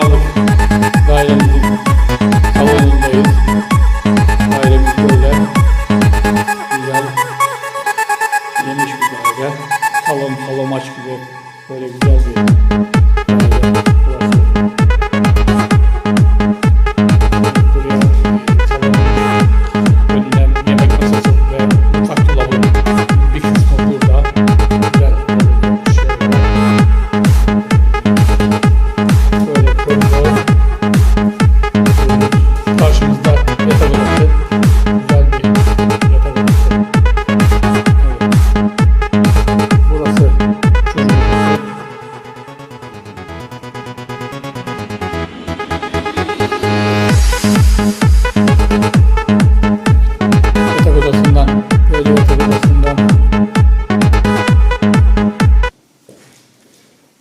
kiralık dairemizin salonundayız. Dairemiz böyle güzel geniş bir daire. Salon, salon maç gibi böyle güzel bir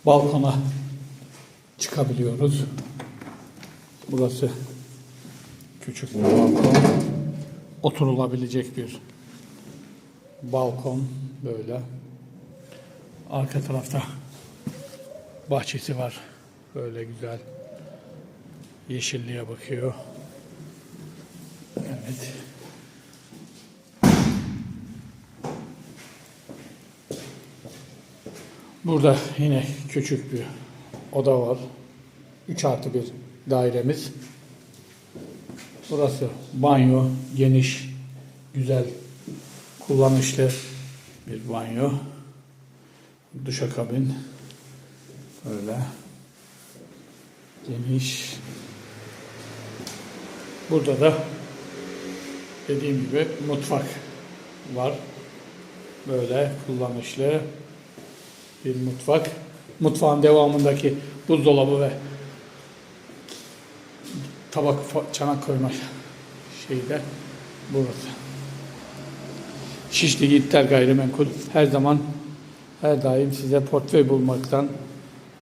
balkona çıkabiliyoruz. Burası küçük bir balkon. Oturulabilecek bir balkon böyle. Arka tarafta bahçesi var. Böyle güzel. Yeşilliğe bakıyor. Evet. Burada yine küçük bir oda var. 3 artı bir dairemiz. Burası banyo, geniş, güzel, kullanışlı bir banyo. Duşakabin. Böyle. Geniş. Burada da dediğim gibi mutfak var. Böyle kullanışlı bir mutfak. Mutfağın devamındaki buzdolabı ve tabak çanak koyma şeyi de burası. Şişli Yiğitler Gayrimenkul her zaman her daim size portföy bulmaktan